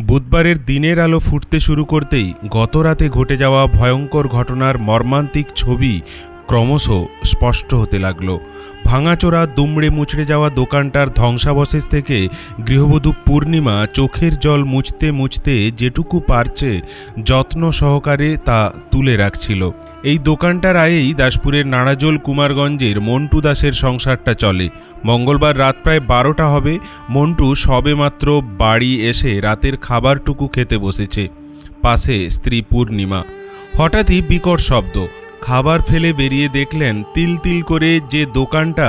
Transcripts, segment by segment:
বুধবারের দিনের আলো ফুটতে শুরু করতেই গত রাতে ঘটে যাওয়া ভয়ঙ্কর ঘটনার মর্মান্তিক ছবি ক্রমশ স্পষ্ট হতে লাগল। ভাঙাচোরা, দুমড়ে মুচড়ে যাওয়া দোকানটার ধ্বংসাবশেষ থেকে গৃহবধূ পূর্ণিমা চোখের জল মুছতে মুছতে যেটুকু পারছে যত্ন সহকারে তা তুলে রাখছিল। এই দোকানটার আয়েই দাসপুরের নাড়াজোল কুমারগঞ্জের মন্টু দাসের সংসারটা চলে। মঙ্গলবার রাত প্রায় বারোটা হবে, মন্টু সবেমাত্র বাড়ি এসে রাতের খাবারটুকু খেতে বসেছে। পাশে স্ত্রী পূর্ণিমা। হঠাৎই বিকট শব্দ। খাবার ফেলে বেরিয়ে দেখলেন তিল তিল করে যে দোকানটা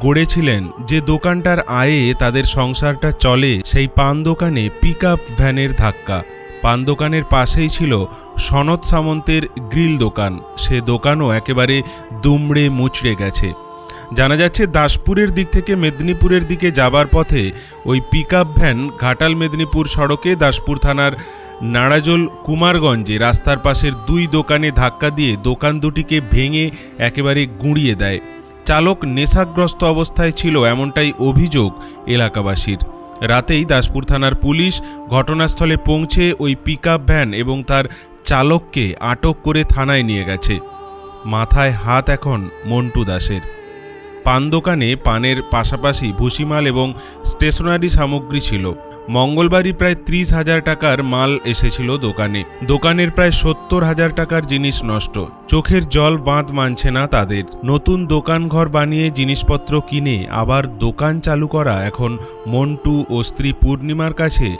গড়েছিলেন, যে দোকানটার আয়ে তাদের সংসারটা চলে, সেই পান দোকানে পিক আপ ভ্যানের ধাক্কা। পান দোকানের পাশেই ছিল সনদ সামন্তের গ্রিল দোকান। সে দোকানও একেবারে দুমড়ে মুচড়ে গেছে। জানা যাচ্ছে, দাসপুরের দিক থেকে মেদিনীপুরের দিকে যাবার পথে ওই পিক ভ্যান ঘাটাল মেদিনীপুর সড়কে দাসপুর থানার নাড়াজল কুমারগঞ্জে রাস্তার পাশের দুই দোকানে ধাক্কা দিয়ে দোকান দুটিকে ভেঙে একেবারে গুঁড়িয়ে দেয়। চালক নেশাগ্রস্ত অবস্থায় ছিল এমনটাই অভিযোগ এলাকাবাসীর। রাতেই দাসপুর থানার পুলিশ ঘটনাস্থলে পৌঁছে ওই পিক ভ্যান এবং তার চালককে আটক করে থানায় নিয়ে গেছে। মাথায় হাত এখন মন্টু দাসের। পান দোকানে পানের পাশাপাশি ভুসিমাল এবং স্টেশনারি সামগ্রী ছিল। মঙ্গলবারই প্রায় ত্রিশ হাজার টাকার মাল এসেছিল দোকানে। দোকানের প্রায় সত্তর হাজার টাকার জিনিস নষ্ট। চোখের জল বাঁধ মানছে না তাদের। নতুন দোকান ঘর বানিয়ে জিনিসপত্র কিনে আবার দোকান চালু করা এখন মন্টু ও স্ত্রী পূর্ণিমার কাছে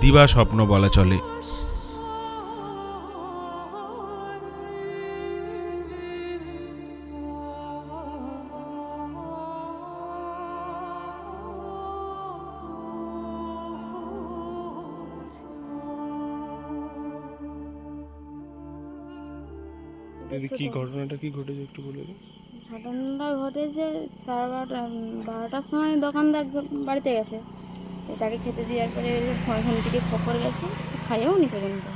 দিবা স্বপ্ন বলা চলে। দিদি কি ঘটনাটা কি ঘটেছে একটু বলে দিন ঘটনাটা ঘটেছে সাড়ে বারোটা বারোটার সময় দোকানদার বাড়িতে গেছে। তাকে খেতে দেওয়ার পরে ওখান থেকে খবর গেছে খাইয়েও নি পর্যন্ত।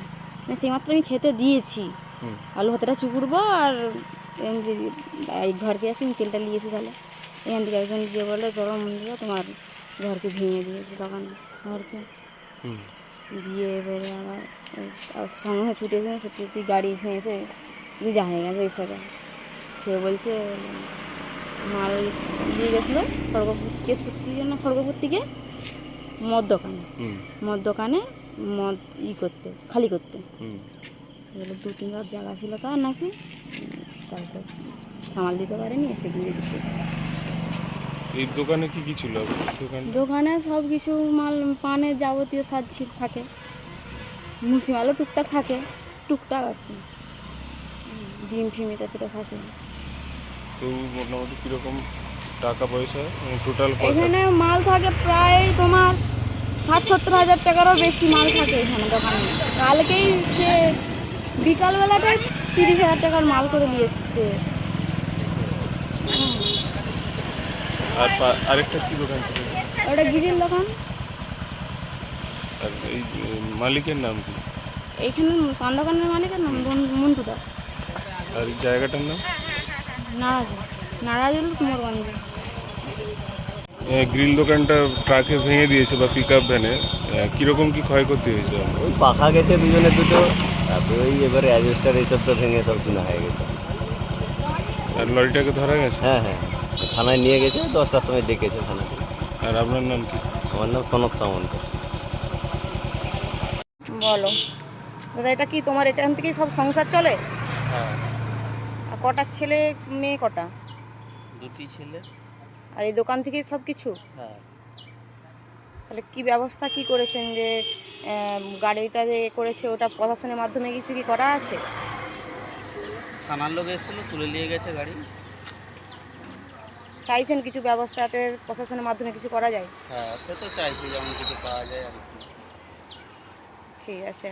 মানে সেইমাত্র আমি খেতে দিয়েছি। আলু ভাতটা চুকুরবো আর এই ঘরকে আছে তেলটা নিয়েছি তাহলে। এখান থেকে একজন গিয়ে বলে চলো মন্দিরে তোমার ঘরকে ভেঙে দিয়েছে দোকান ঘরকে। দিয়ে এবারে আর সঙ্গে ছুটে এসে সত্যি গাড়ি ভেঙেছে। যা হয়ে গেছে ওই সাথে সে বলছে মাল দিয়ে গেছিল খড়গপুর কেশপুর না খড়গপুর থেকে মদ দোকানে। মদ দোকানে মদ ই করতে খালি করতে। এগুলো দু তিন রাত জায়গা ছিল তার নাকি? তারপর সামাল দিতে পারেনি এসে দিয়ে দিচ্ছে এই দোকানে কি কি ছিল? দোকানে? সব কিছু মাল পানের যাবতীয় সাজ ছিল থাকে। মুসিমালও টুকটাক থাকে টুকটাক আর কি। ডিম ফিম এটা সেটা থাকে তো মোটামুটি কীরকম টাকা পয়সা? টোটাল এখানে মাল থাকে প্রায় তোমার ষাট সত্তর হাজার টাকারও বেশি মাল থাকে এখানে দোকানে। কালকেই সে বিকালবেলাটায় তিরিশ হাজার টাকার মাল করে নিয়ে এসছে। আর আরেকটা কি দোকান? ওটা গিরির দোকান। আর এই মালিকের নাম কি? এইখানে পান দোকানের মালিকের নাম? মন- মন্টু দাস। আর এই জায়গাটার নাম? নারাজুল। নারাজুল কুমারগঞ্জ গ্রিল দোকানটা ট্রাকে ভেঙে দিয়েছে বা পিক আপ ভ্যানে কীরকম কি ক্ষয়ক্ষতি হয়েছে? ওই পাখা গেছে দুজনে দুটো। তারপরে ওই এবারে অ্যাডজাস্টার এইসবটা ভেঙে সব চুনা হয়ে গেছে। আর লরিটাকে ধরা গেছে? হ্যাঁ হ্যাঁ। থানায় নিয়ে গেছে দশটার সময় ডেকেছে থানায়। আর আপনার নাম কি? আমার নাম সনক সামন্ত। বলো। দাদা এটা কি তোমার এখান থেকে সব সংসার চলে? আর কটা ছেলে মেয়ে কটা? দুটি ছেলে। আর এই দোকান থেকেই সব কিছু হ্যাঁ। তাহলে কি ব্যবস্থা কি করেছেন যে গাড়িটা যে করেছে ওটা প্রশাসনের মাধ্যমে কিছু কি করা আছে? থানার লোক এসেছিল তুলে নিয়ে গেছে গাড়ি। চাইছেন কিছু ব্যবস্থাতে প্রশাসনের মাধ্যমে কিছু করা যায়? হ্যাঁ সে তো চাইছি যেমন কিছু পাওয়া যায় আর কি। ঠিক আছে।